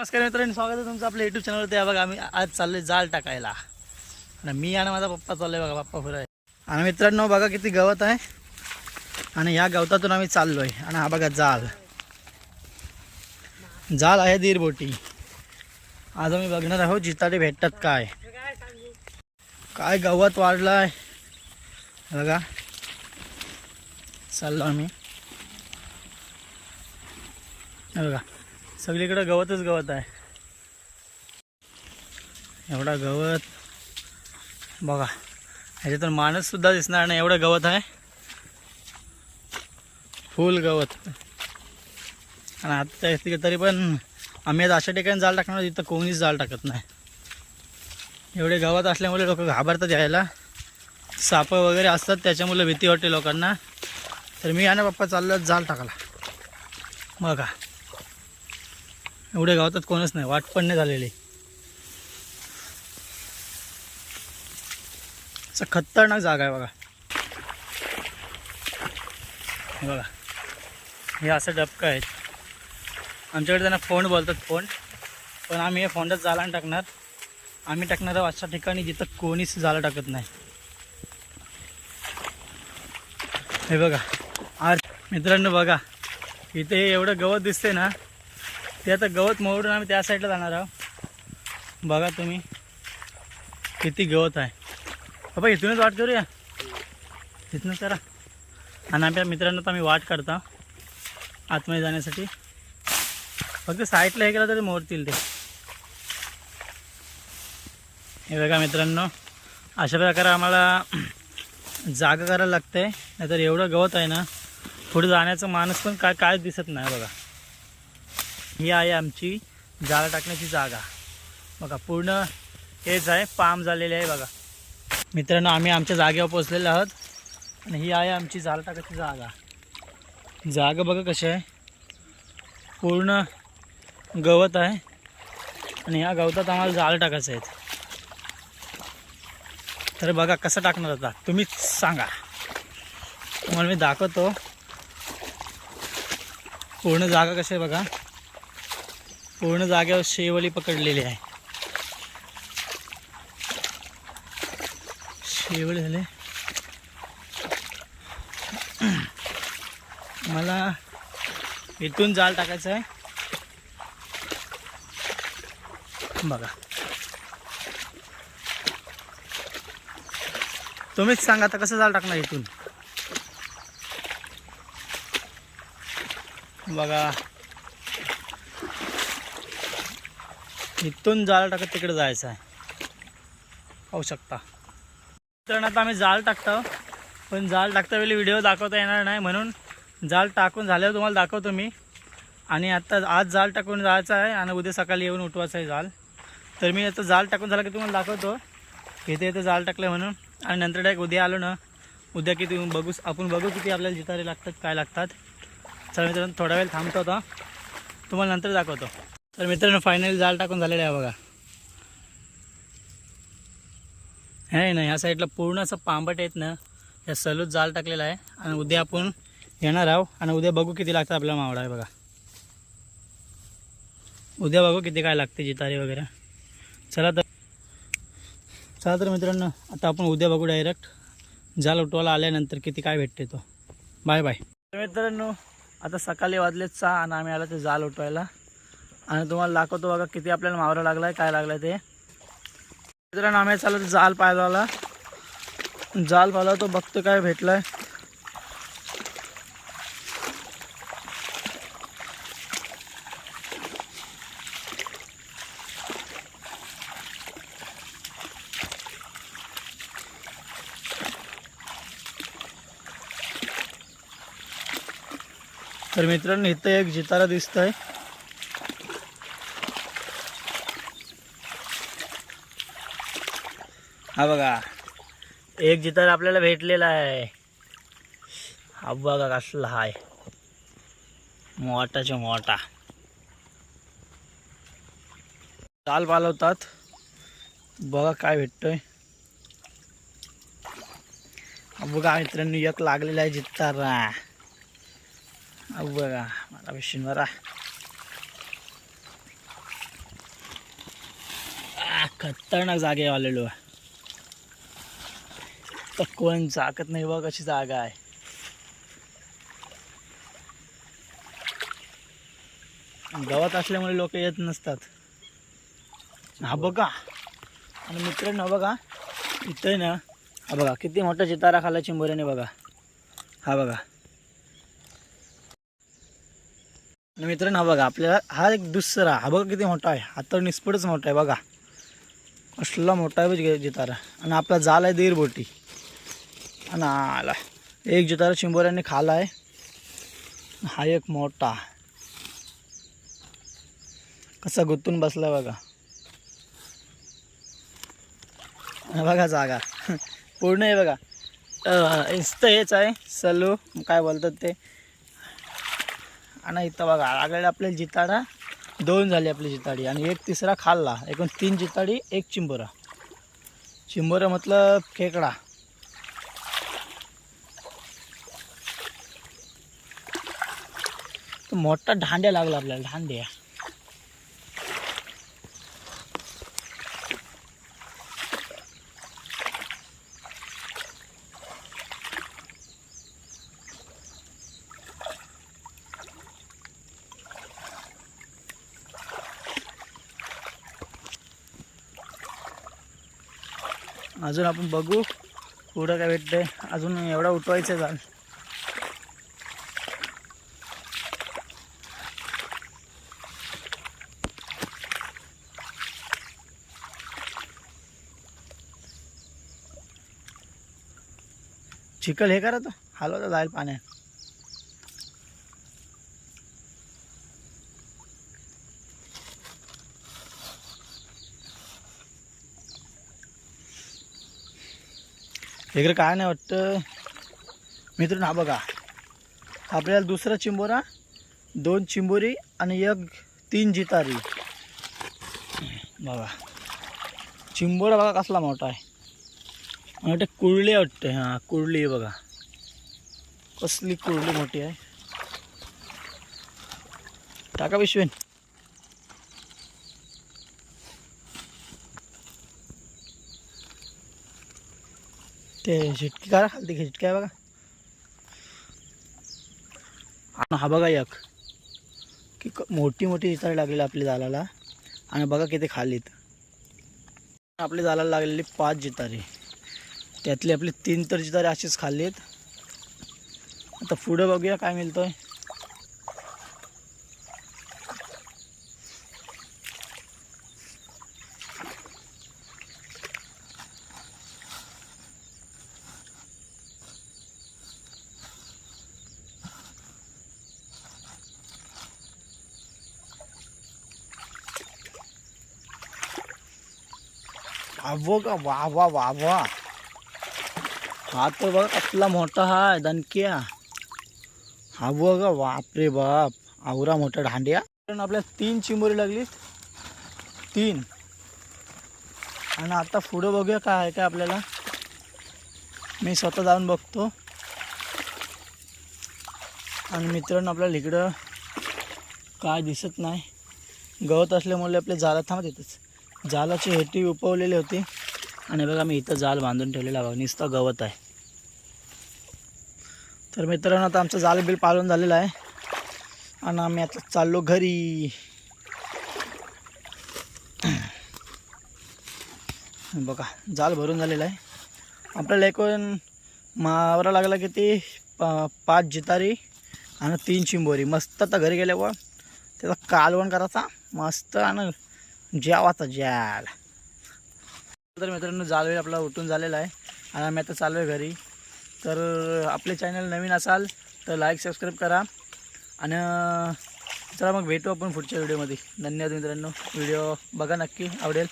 नमस्कार मित्रांनो स्वागत आहे तुमचं आपल्या युट्यूब चॅनलवरती बघा आम्ही आज चाललोय जाल टाकायला. आणि मी आणि माझा पप्पा चाललोय बघा पप्पा फिराय आणि मित्रांनो बघा किती गवत आहे. आणि ह्या गवतातून आम्ही चाललोय. आणि हा बघा जाल. जाल आहे दीरबोटी. आज आम्ही बघणार आहोत जिताडे भेटतात काय. काय गवत वाढलाय. बघा. चाललो आम्ही. बघा. सगळीकडं गवतच गवत आहे. एवढा गवत. बघा ह्याच्यातून माणूस सुद्धा दिसणार नाही एवढं गवत आहे. फुल गवत. आणि आता तरी पण आम्ही आता अशा ठिकाणी जाळ टाकणार तिथं कोणीच जाळ टाकत नाही. एवढे गवत असल्यामुळे लोक घाबरतात यायला. सापं वगैरे असतात त्याच्यामुळे भीती वाटते लोकांना. तर मी आणि पप्पा चाललो जाल टाकायला. बघा. एवढे गावात कोणच नाही. वाट पण नाही झालेली. असं खतरनाक जागा आहे बघा. बघा. हे असं डबकं आहेत. आमच्याकडे त्यांना फोन बोलतात फोन. पण आम्ही हे फोंडात जाला टाकणार. आम्ही टाकणार आहोत अशा ठिकाणी जिथं कोणीच जाला टाकत नाही. हे बघा. आज मित्रांनो बघा. इथे एवढं गवत दिसते ना ते आता गवत मोडून आम्ही त्या साईडला जाणार आहोत. बघा तुम्ही किती गवत आहे. बाबा इथूनच वाट करूया. इथूनच करा. आणि आमच्या मित्रांनो तर आम्ही वाट करता. आतमध्ये जाण्यासाठी. फक्त साईडला हे केलं तरी मोरतील ते. हे बघा मित्रांनो अशा प्रकारे आम्हाला जागा करायला लागते. नाहीतर एवढं गवत आहे ना पुढे जाण्याचं माणूस पण काय काय दिसत नाही बघा. ही आहे आमची जाळं टाकण्याची जागा. बघा पूर्ण हेच आहे पाम झालेले आहे बघा. मित्रांनो आम्ही आमच्या जागेवर पोचलेलो आहोत आणि ही आहे आमची जाळं टाकायची जागा. जागा बघा कशी आहे. पूर्ण गवत आहे आणि ह्या गवतात आम्हाला जाळ टाकायचं आहे तर बघा कसं टाकणार आता तुम्हीच सांगा. तुम्हाला मी दाखवतो. पूर्ण जागा कशी आहे बघा. पूर्ण जागेवर शेवली पकडलेली आहे. शेवळी झाले. मला इथून जाल टाकायचं आहे. बघा. तुम्हीच सांगा आता कसं जाल टाकणार इथून. बघा. इथून जाळ टाकत तिकडे जायचं आहे. पाहू शकता. तर आता आम्ही जाळ टाकतो. पण जाळ टाकता वेळी व्हिडिओ दाखवता येणार नाही म्हणून जाळ टाकून झाल्यावर तुम्हाला दाखवतो मी. आणि आत्ता आज जाळ टाकून जायचं आहे आणि उद्या सकाळी येऊन उठवायचं आहे जाळ. तर मी आता जाळ टाकून झालं की तुम्हाला दाखवतो. इथे इथे जाळ टाकलं म्हणून. आणि नंतर डायरेक्ट उद्या आलो ना उद्या किती बघू आपण बघू किती आपल्याला जितारे लागतात काय लागतात. चला मित्रांनो थोडा वेळ थांबतो आता. तुम्हाला नंतर दाखवतो. तर मित्रांनो फायनली जाळ टाकून झालेलं आहे बघा. हे ना ह्या साईडला पूर्ण असं पांबट आहेत ना या सलूत जाळ टाकलेला आहे. आणि उद्या आपण येणार आहोत आणि उद्या बघू किती लागतं आपल्या मावडा आहे बघा. उद्या बघू किती काय लागते जितारे वगैरे. चला तर चला तर मित्रांनो आता आपण उद्या बघू डायरेक्ट जाल उठवायला आल्यानंतर किती काय भेटते तो. बाय बाय मित्रांनो आता सकाळी वाजले सहा आणि आम्ही आलो ते जाल उठवायला. आणि तुम्हाला दाखवतो बघा किती आपल्याला मावरा लागला आहे काय लागलं ते. मित्रांनो आम्ही चालत जाल पाहिला जाल पाहिला तो बघतो काय भेटलाय. तर मित्रांनो इथं एक जितारा दिसतंय. हा बघा. एक जितार आपल्याला भेटलेला आहे. हा बघा कसला हाय. मोठाच्या मोठा. चाल पालवतात. बघा काय भेटतोय. बघा मित्रांनो एक लागलेला आहे जितारा. बघा मला विषय बरा खतरनाक जागे आलेलो आहे कोण चाकत नाही बघ अशी जागा आहे. गवत असल्यामुळे लोक येत नसतात. हा बघा. आणि मित्रांनो बघा. इथं ना हा बघा किती मोठा चितारा खाला चिंबोऱ्याने बघा. हा बघा. आणि मित्रांनो हा बघा आपल्याला हा एक दुसरा हा बघा किती मोठा आहे. हा तर निस्पटच मोठा आहे बघा. असला मोठा आहे बघ जितारा आणि आपला जाल आहे दीड बोटी आला एक जुतारा चिंबोऱ्याने खाला आहे. हा एक मोठा. कसा गुंतून बसला बघा. बघा जागा. पूर्ण आहे बघा. इस्त हेच आहे सलू काय बोलतात ते. आणि इथं बघा लागले आपले जिताडा दोन झाली आपली जिताडी. आणि एक तिसरा खाल्ला एकूण तीन जिताडी एक चिंबोरा. चिंबोरा मतलब खेकडा. तो मोठा ढांड्या लागला आपल्याला ढांड्या अजून आपण बघू पुढं काय भेटतंय. अजून एवढा उठवायचं जाल चिखल हे करा तर हलवता जाईल पाण्यात. इकडे काय नाही वाटतं? मित्र ना बघा. आपल्याला दुसरा चिंबोरा दोन चिंबोरी आणि एक तीन जितारी. बघा. चिंबोरा बघा कसला मोठा आहे. वाटतं कुर्ली वाटते हां कुर्ली आहे बघा. कसली कुर्ली मोठी आहे. टाका पिशवेन. ते झिटकी करा खालती झिटकी आहे बघा. आणि हा बघा एक. की मोठी मोठी जितारी लागलेली आपल्या जालाला. आणि बघा किती खालीत. आपल्या जालाला लागलेली पाच जितारी. त्यातले आपले तीन तर जितारे खाल्ली आहेत. आता पुढं बघूया काय मिळतोय. अवो का वा वा वा वा हा तर बघा कसला मोठा हा दणक्या. हा बघा बापरे बाप. आवरा मोठा ढांड्या. कारण आपल्याला तीन चिंबोरी लागली. तीन. आणि आता पुढं बघूया काय आहे काय आपल्याला. मी स्वतः जाऊन बघतो. आणि मित्रांनो आपल्याला इकडं काय दिसत नाही. गवत असल्यामुळे आपले जाला थांबत येतच. जालाची हेटी उपवलेली होती. आणि बघा मी इथं जाल बांधून ठेवलेला बघा नुसतं गवत आहे. तर मित्रांनो आता आमचं जाल बिल पाळून झालेलं आहे. आणि आम्ही आता चाललो घरी. बघा जाल भरून झालेलं आहे. आपल्याला एकूण मावरा लागला किती? पा पाच जितारी आणि तीन चिंबोरी. मस्त आता घरी गेल्यावर त्याचा कालवण करायचा. मस्त आणि जेवाचा जाल. तर मित्रांनो जालवेल आपला उठून झालेला आहे. आणि आम्ही आता चालू आहे घरी. तर आपले चॅनल नवीन असाल तर लाईक सबस्क्राईब करा. आणि चला मग भेटू आपण पुढच्या व्हिडिओमध्ये धन्यवाद मित्रांनो. व्हिडिओ बघा नक्की आवडेल.